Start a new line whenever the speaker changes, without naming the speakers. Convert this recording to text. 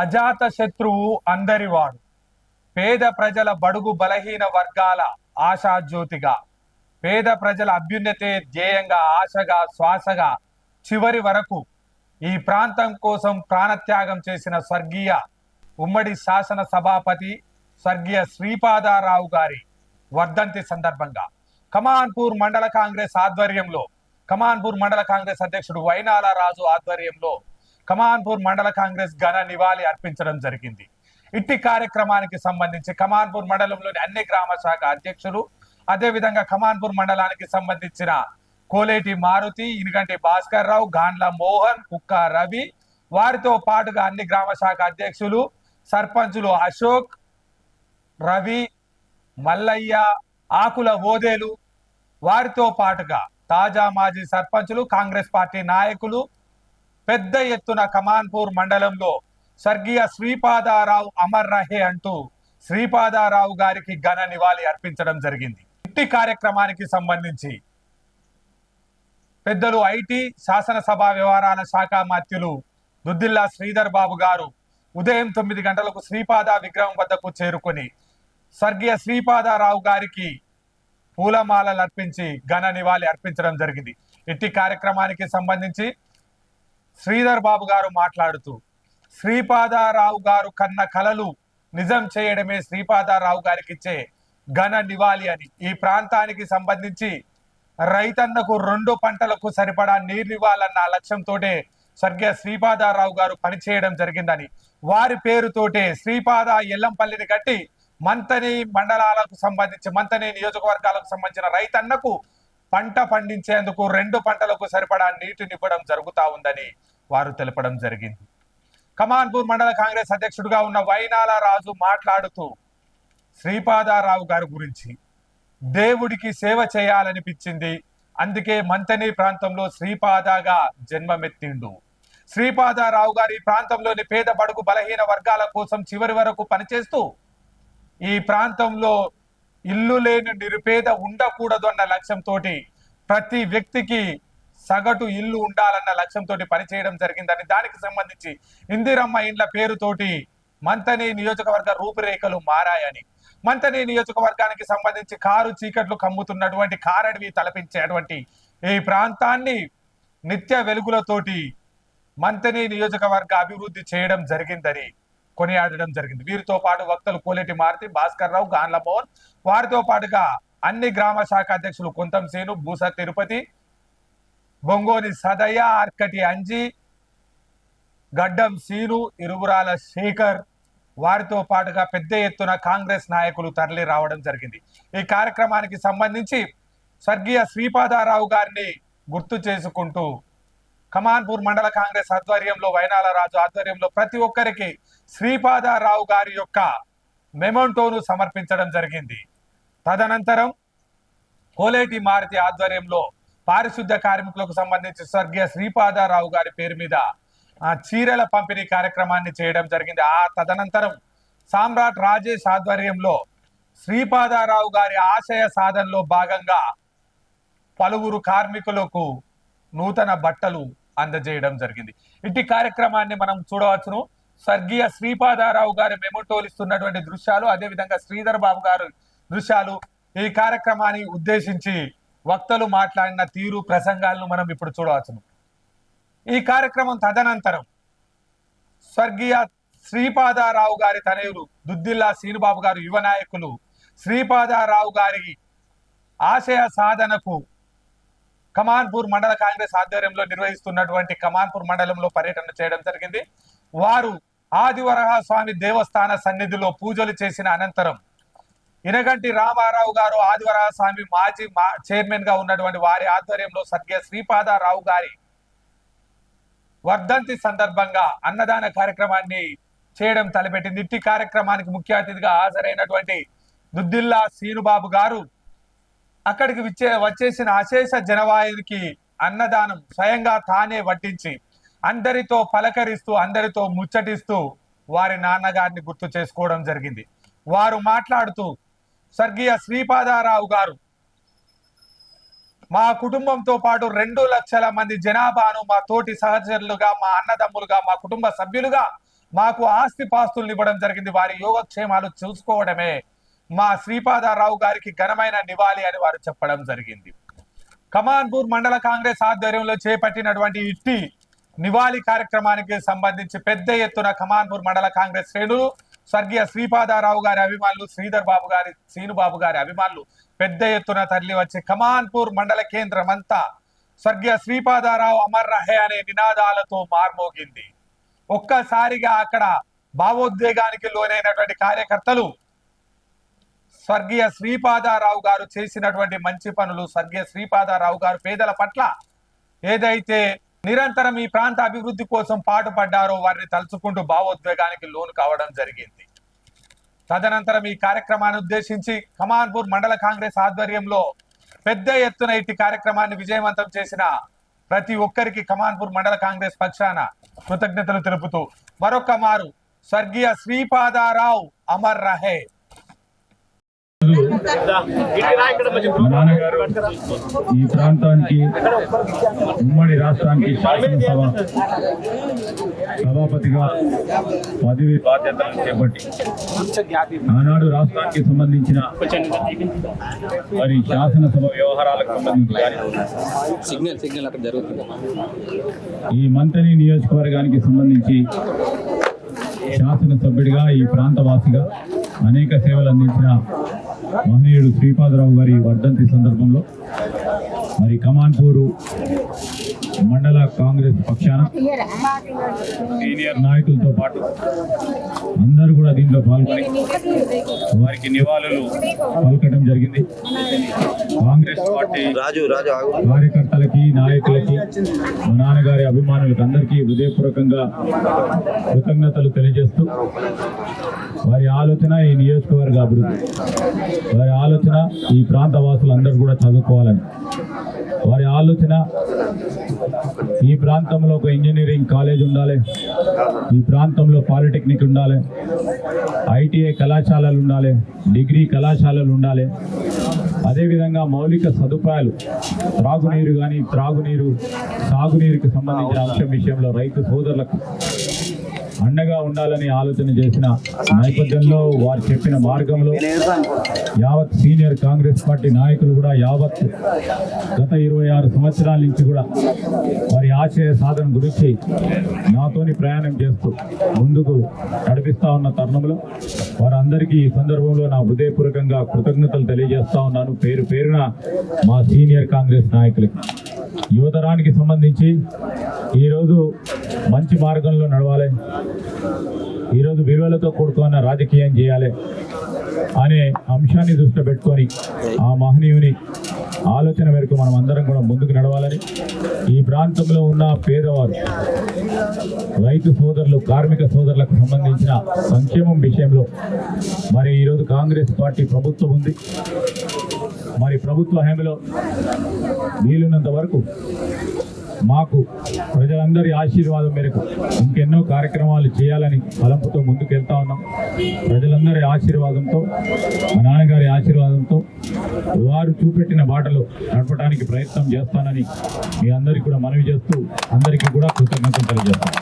అజాత శత్రువు అందరివాడు. పేద ప్రజల బడుగు బలహీన వర్గాల ఆశాజ్యోతిగా పేద ప్రజల అభ్యున్నతే ధ్యేయంగా ఆశగా శ్వాసగా చివరి వరకు ఈ ప్రాంతం కోసం ప్రాణత్యాగం చేసిన స్వర్గీయ ఉమ్మడి శాసన సభాపతి స్వర్గీయ శ్రీపాదారావు గారి వర్ధంతి సందర్భంగా. కమాన్పూర్ మండల కాంగ్రెస్ ఆధ్వర్యంలో కమాన్పూర్ మండల కాంగ్రెస్ అధ్యక్షుడు వైనాల రాజు ఆధ్వర్యంలో కమాన్పూర్ మండల కాంగ్రెస్ ఘన నివాళి అర్పించడం జరిగింది. ఇట్టి కార్యక్రమానికి సంబంధించి కమాన్పూర్ మండలంలోని అన్ని గ్రామ శాఖ అధ్యక్షులు అదేవిధంగా కమాన్పూర్ మండలానికి సంబంధించిన కోలేటి మారుతి ఇనుగంటి భాస్కర్ రావు గాండ్ల మోహన్ కుక్క రవి వారితో పాటుగా అన్ని గ్రామ శాఖ అధ్యక్షులు సర్పంచులు అశోక్ రవి మల్లయ్య ఆకుల ఓదేలు వారితో పాటుగా తాజా మాజీ సర్పంచులు కాంగ్రెస్ పార్టీ నాయకులు పెద్ద ఎత్తున కమాన్పూర్ మండలంలో స్వర్గీయ శ్రీపాదారావు అమర్ రహే అంటూ శ్రీపాదారావు గారికి ఘన నివాళి అర్పించడం జరిగింది. ఇంటి కార్యక్రమానికి సంబంధించి పెద్దలు ఐటీ శాసనసభ వ్యవహారాల శాఖ మాత్యులు దుద్దిల్లా శ్రీధర్ బాబు గారు ఉదయం తొమ్మిది గంటలకు శ్రీపాద విగ్రహం వద్దకు చేరుకొని స్వర్గీయ శ్రీపాదారావు గారికి పూలమాలలు అర్పించి ఘన నివాళి అర్పించడం జరిగింది. ఇట్టి కార్యక్రమానికి సంబంధించి శ్రీధర్ బాబు గారు మాట్లాడుతూ శ్రీపాదారావు గారు కన్న కలలు నిజం చేయడమే శ్రీపాదారావు గారికి ఇచ్చే ఘన నివాళి అని. ఈ ప్రాంతానికి సంబంధించి రైతన్నకు రెండు పంటలకు సరిపడా నీరు ఇవ్వాలన్న లక్ష్యంతోటే స్వర్గీయ శ్రీపాదారావు గారు పనిచేయడం జరిగిందని. వారి పేరుతోటే శ్రీపాద ఎల్లంపల్లిని కట్టి మంతని మండలాలకు సంబంధించి మంతని నియోజకవర్గాలకు సంబంధించిన రైతన్నకు పంట పండించేందుకు రెండు పంటలకు సరిపడా నీటిని ఇవ్వడం జరుగుతా ఉందని వారు తెలపడం జరిగింది. కమాన్పూర్ మండల కాంగ్రెస్ అధ్యక్షుడిగా ఉన్న వైనాల రాజు మాట్లాడుతూ శ్రీపాదారావు గారి గురించి దేవుడికి సేవ చేయాలనిపించింది. అందుకే మంతని ప్రాంతంలో శ్రీపాదగా జన్మమెత్తిండు. శ్రీపాదారావు గారి ఈ ప్రాంతంలోని పేద బడుగు బలహీన వర్గాల కోసం చివరి వరకు పనిచేస్తూ ఈ ప్రాంతంలో ఇల్లు లేని నిరుపేద ఉండకూడదు అన్న లక్ష్యంతో ప్రతి వ్యక్తికి సగటు ఇల్లు ఉండాలన్న లక్ష్యంతో పనిచేయడం జరిగిందని దానికి సంబంధించి ఇందిరమ్మ ఇండ్ల పేరుతోటి మంతని నియోజకవర్గ రూపురేఖలు మారాయని మంతని నియోజకవర్గానికి సంబంధించి కారు చీకట్లు కమ్ముతున్నటువంటి కారడివి తలపించేటువంటి ఈ ప్రాంతాన్ని నిత్య వెలుగులతోటి మంతని నియోజకవర్గ అభివృద్ధి చేయడం జరిగిందని కొనియాడడం జరిగింది. వీరితో పాటు వక్తలు కోలేటి మారుతి భాస్కర్ రావు గాన్ల మోహన్ వారితో పాటుగా అన్ని గ్రామ శాఖ అధ్యక్షులు కుంతం సేను భూస తిరుపతి బొంగోని సదయ్య ఆర్కటి అంజి గడ్డం సీను ఇరువురాల శేఖర్. వారితో పాటుగా పెద్ద ఎత్తున కాంగ్రెస్ నాయకులు తరలి రావడం జరిగింది. ఈ కార్యక్రమానికి సంబంధించి స్వర్గీయ శ్రీపాదారావు గారిని గుర్తు చేసుకుంటూ కమాన్పూర్ మండల కాంగ్రెస్ ఆధ్వర్యంలో వైనాల రాజు ఆధ్వర్యంలో ప్రతి ఒక్కరికి శ్రీపాదరావు గారి యొక్క మెమోంటోను సమర్పించడం జరిగింది. తదనంతరం కోలేటి మారుతి ఆధ్వర్యంలో పారిశుద్ధ కార్మికులకు సంబంధించి స్వర్గీయ శ్రీపాదరావు గారి పేరు మీద ఆ చీరల పంపిణీ కార్యక్రమాన్ని చేయడం జరిగింది. ఆ తదనంతరం సామ్రాట్ రాజేష్ ఆధ్వర్యంలో శ్రీపాదారావు గారి ఆశయ సాధనలో భాగంగా పలువురు కార్మికులకు నూతన బట్టలు అందజేయడం జరిగింది. ఇట్టి కార్యక్రమాన్ని మనం చూడవచ్చును. స్వర్గీయ శ్రీపాదారావు గారి మెమోటోలిస్తున్నటువంటి దృశ్యాలు అదేవిధంగా శ్రీధర్ బాబు గారు దృశ్యాలు ఈ కార్యక్రమాన్ని ఉద్దేశించి వక్తలు మాట్లాడిన తీరు ప్రసంగాలను మనం ఇప్పుడు చూడవచ్చును. ఈ కార్యక్రమం తదనంతరం స్వర్గీయ శ్రీపాదారావు గారి తనయులు దుద్దిల్లా శ్రీనుబాబు గారు యువ నాయకులు శ్రీపాదారావు గారి ఆశయ సాధనకు కమాన్పూర్ మండల కాంగ్రెస్ ఆధ్వర్యంలో నిర్వహిస్తున్నటువంటి కమాన్పూర్ మండలంలో పర్యటన చేయడం జరిగింది. వారు ఆదివరహ స్వామి దేవస్థాన సన్నిధిలో పూజలు చేసిన అనంతరం ఇనగంటి రామారావు గారు ఆదివరహ స్వామి మాజీ మా చైర్మన్గా ఉన్నటువంటి వారి ఆధ్వర్యంలో స్వర్గీయ శ్రీపాదారావు గారి వర్ధంతి సందర్భంగా అన్నదాన కార్యక్రమాన్ని చేయడం తలపెట్టింది. ఇట్టి కార్యక్రమానికి ముఖ్య అతిథిగా హాజరైనటువంటి దుద్దిల్లా సీనుబాబు గారు అక్కడికి విచ్చే వచ్చేసిన అశేష జనవాయునికి అన్నదానం స్వయంగా తానే వడ్డించి అందరితో పలకరిస్తూ అందరితో ముచ్చటిస్తూ వారి నాన్నగారిని గుర్తు చేసుకోవడం జరిగింది. వారు మాట్లాడుతూ స్వర్గీయ శ్రీపాదారావు గారు మా కుటుంబంతో పాటు రెండు లక్షల మంది జనాభాను మా తోటి సహచరులుగా మా అన్నదమ్ములుగా మా కుటుంబ సభ్యులుగా మాకు ఆస్తి పాస్తులు ఇవ్వడం జరిగింది. వారి యోగక్షేమాలు చూసుకోవడమే మా శ్రీపాదారావు గారికి ఘనమైన నివాళి అని వారు చెప్పడం జరిగింది. కమాన్పూర్ మండల కాంగ్రెస్ ఆధ్వర్యంలో చేపట్టినటువంటి ఇట్టి నివాళి కార్యక్రమానికి సంబంధించి పెద్ద ఎత్తున కమాన్పూర్ మండల కాంగ్రెస్ శ్రేణులు స్వర్గీయ శ్రీపాదారావు గారి అభిమానులు శ్రీధర్ బాబు గారి శ్రీనుబాబు గారి అభిమానులు పెద్ద ఎత్తున తరలి వచ్చి ఖమాన్పూర్ మండల కేంద్రం అంతా స్వర్గీయ శ్రీపాదారావు అమర్ రహే అనే నినాదాలతో మార్మోగింది. ఒక్కసారిగా అక్కడ భావోద్వేగానికి లోనైనటువంటి కార్యకర్తలు స్వర్గీయ శ్రీపాదారావు గారు చేసినటువంటి మంచి పనులు స్వర్గీయ శ్రీపాదారావు గారు పేదల పట్ల ఏదైతే నిరంతరం ఈ ప్రాంత అభివృద్ధి కోసం పాటుపడ్డారో వారిని తలుచుకుంటూ భావోద్వేగానికి లోను కావడం జరిగింది. తదనంతరం ఈ కార్యక్రమాన్ని ఉద్దేశించి కమాన్పూర్ మండల కాంగ్రెస్ ఆధ్వర్యంలో పెద్ద ఎత్తున ఇట్టి కార్యక్రమాన్ని విజయవంతం చేసిన ప్రతి ఒక్కరికి కమాన్పూర్ మండల కాంగ్రెస్ పక్షాన కృతజ్ఞతలు తెలుపుతూ మరొక మారు స్వర్గీయ శ్రీపాదారావు అమర్ రహే.
నాన్నగారు ఈ ప్రాంతానికి ఉమ్మడి రాష్ట్రానికి శాసనసభ సభాపతిగా పదవి బాధ్యతలను చేపట్టి ఆనాడు రాష్ట్రానికి సంబంధించిన మరి శాసనసభ వ్యవహారాలకు సంబంధించి ఈ మంతని నియోజకవర్గానికి సంబంధించి శాసనసభ్యుడిగా ఈ ప్రాంతవాసిగా అనేక సేవలు అందించిన మహనీయుడు శ్రీపాదరావు గారి వర్ధంతి సందర్భంలో మరి కమాన్పూరు మండల కాంగ్రెస్ పక్షాన సీనియర్ నాయకులతో పాటు అందరూ కూడా దీంట్లో పాల్గొని వారికి నివాళులు పలకడం జరిగింది. కాంగ్రెస్ పార్టీ
రాజు రాజు
కార్యకర్తలకి నాయకులకి మా నాన్నగారి అభిమానులకు అందరికీ హృదయపూర్వకంగా కృతజ్ఞతలు తెలియజేస్తూ వారి ఆలోచన ఈ నియోజకవర్గ అభివృద్ధి. వారి ఆలోచన ఈ ప్రాంత వాసులందరూ కూడా చదువుకోవాలని. వారి ఆలోచన ఈ ప్రాంతంలో ఒక ఇంజనీరింగ్ కాలేజ్ ఉండాలి. ఈ ప్రాంతంలో పాలిటెక్నిక్ ఉండాలి. ఐటీఐ కళాశాలలు ఉండాలి. డిగ్రీ కళాశాలలు ఉండాలి. అదేవిధంగా మౌలిక సదుపాయాలు త్రాగునీరు కానీ త్రాగునీరు సాగునీరుకి సంబంధించిన అంశం విషయంలో రైతు సోదరులకు అండగా ఉండాలని ఆలోచన చేసిన నేపథ్యంలో వారు చెప్పిన మార్గంలో యావత్ సీనియర్ కాంగ్రెస్ పార్టీ నాయకులు కూడా యావత్ గత ఇరవై ఆరు సంవత్సరాల నుంచి కూడా వారి ఆశయ సాధన గురించి నాతోని ప్రయాణం చేస్తూ ముందుకు నడిపిస్తా ఉన్న తరుణంలో వారందరికీ ఈ సందర్భంలో నా హృదయపూర్వకంగా కృతజ్ఞతలు తెలియజేస్తా ఉన్నాను. పేరు పేరున మా సీనియర్ కాంగ్రెస్ నాయకులకి. యువతరానికి సంబంధించి ఈరోజు మంచి మార్గంలో నడవాలి. ఈరోజు విలువలతో కూడుకున్న రాజకీయం చేయాలి అనే అంశాన్ని దృష్టిలో పెట్టుకొని ఆ మహనీయుని ఆలోచన మేరకు మనం అందరం కూడా ముందుకు నడవాలని ఈ ప్రాంతంలో ఉన్న పేదవారు రైతు సోదరులు కార్మిక సోదరులకు సంబంధించిన సంక్షేమం విషయంలో మరి ఈరోజు కాంగ్రెస్ పార్టీ ప్రభుత్వం ఉంది. మరి ప్రభుత్వ హామీలో వీలున్నంత వరకు మాకు ప్రజలందరి ఆశీర్వాదం మేరకు ఇంకెన్నో కార్యక్రమాలు చేయాలని తలంపుతో ముందుకెళ్తా ఉన్నాం ప్రజలందరి ఆశీర్వాదంతో మా నాన్నగారి ఆశీర్వాదంతో వారు చూపెట్టిన బాటలో నడపడానికి ప్రయత్నం చేస్తానని మీ అందరికీ కూడా మనవి చేస్తూ అందరికీ కూడా కృతజ్ఞతలు
తెలియజేస్తాం